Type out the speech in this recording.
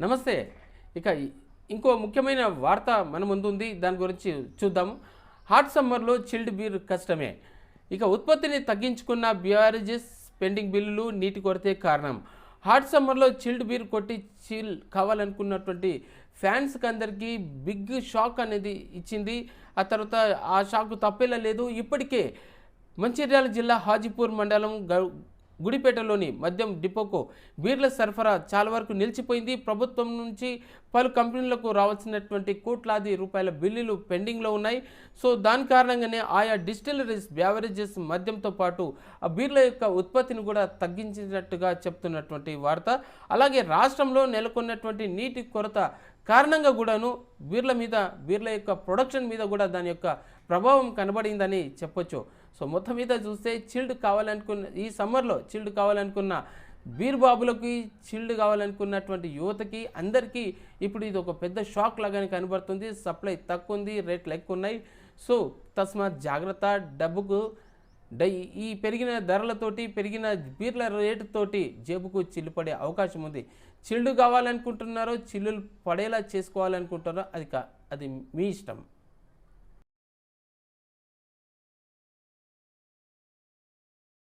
నమస్తే. ఇక ఇంకో ముఖ్యమైన వార్త మన ముందుంది. దాని గురించి చూద్దాము హాట్ సమ్మర్లో చిల్డ్ బీర్ కష్టమే. ఇక ఉత్పత్తిని తగ్గించుకున్న బ్యారేజెస్ పెండింగ్ బిల్లులు నీటి కొరతే కారణం. హాట్ సమ్మర్లో చిల్డ్ బీర్ కొట్టి చిల్ కావాలనుకున్నటువంటి ఫ్యాన్స్కి అందరికీ బిగ్ షాక్ అనేది ఇచ్చింది. ఆ తర్వాత ఆ షాక్ తప్పేలా లేదు. ఇప్పటికే మంచిర్యాల జిల్లా హాజీపూర్ మండలం గ- గుడిపేటలోని మద్యం డిపోకు బీర్ల సరఫరా చాలా వరకు నిలిచిపోయింది. ప్రభుత్వం నుంచి పలు కంపెనీలకు రావాల్సినటువంటి కోట్లాది రూపాయల బిల్లులు పెండింగ్లో ఉన్నాయి. సో దాని కారణంగానే ఆయా డిస్టిలరీస్ బ్యావరేజెస్ మద్యంతో పాటు ఆ బీర్ల యొక్క ఉత్పత్తిని కూడా తగ్గించినట్టుగా చెప్తున్నటువంటి వార్త. అలాగే రాష్ట్రంలో నెలకొన్నటువంటి నీటి కొరత కారణంగా కూడాను బీర్ల మీద బీర్ల యొక్క ప్రొడక్షన్ మీద కూడా దాని యొక్క ప్రభావం కనబడిందని చెప్పొచ్చు. సో మొత్తం మీద చూస్తే చిల్డ్ కావాలనుకున్న ఈ సమ్మర్లో చిల్డ్ కావాలనుకున్న బీర్బాబులకి చిల్డ్ కావాలనుకున్నటువంటి యువతకి అందరికీ ఇప్పుడు ఇది ఒక పెద్ద షాక్ లాగానే కనబడుతుంది. సప్లై తక్కువ ఉంది రేట్లు ఎక్కువ ఉన్నాయి. సో తస్మాత్ జాగ్రత్త డబ్బుకు ఈ పెరిగిన ధరలతోటి పెరిగిన బీర్ల రేటుతోటి జేబుకు చిల్లు పడే అవకాశం ఉంది. చిల్లు కావాలనుకుంటున్నారో చిల్లులు పడేలా చేసుకోవాలనుకుంటారో అది కా అది మీ ఇష్టం.